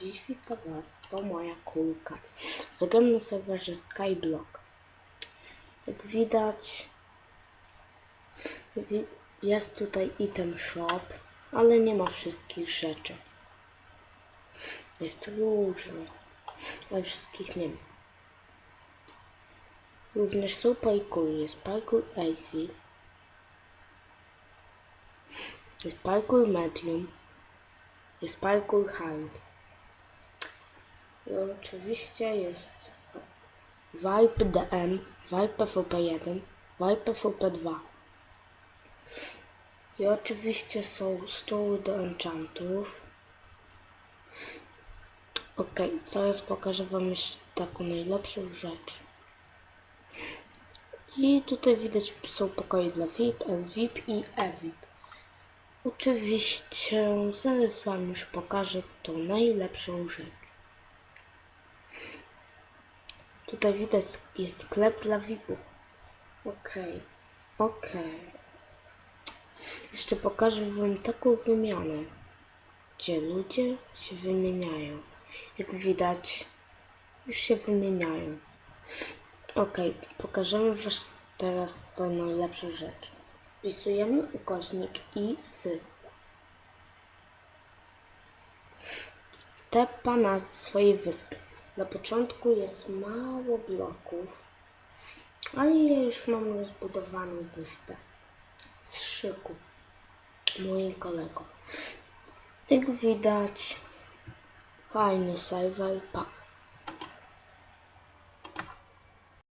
Dziś witam Was, to moja kulka. Zagram na serwerze Skyblock. Jak widać, wi- jest tutaj item shop, ale nie ma wszystkich rzeczy. Jest różne, ale wszystkich nie ma. Również są parkour, jest parkour AC, jest parkour medium, jest parkour hard. I oczywiście jest Vibe DM, Vibe PvP1, Vibe PvP2. I oczywiście są stoły do enchantów. Ok, zaraz pokażę Wam jeszcze taką najlepszą rzecz. I tutaj widać są pokoje dla VIP, LVIP i EVIP. Oczywiście zaraz Wam już pokażę tą najlepszą rzecz. Tutaj widać jest sklep dla VIP-u. Okej, okej. Jeszcze pokażę Wam taką wymianę, gdzie ludzie się wymieniają. Jak widać, już się wymieniają. Okej, pokażemy Was teraz tę najlepszą rzecz. Wpisujemy ukośnik i sy. Tepa nas do swojej wyspy. Na początku jest mało bloków, ale ja już mam rozbudowaną wyspę. Z szyku. Moim kolego. Jak widać, fajny serwer, pa.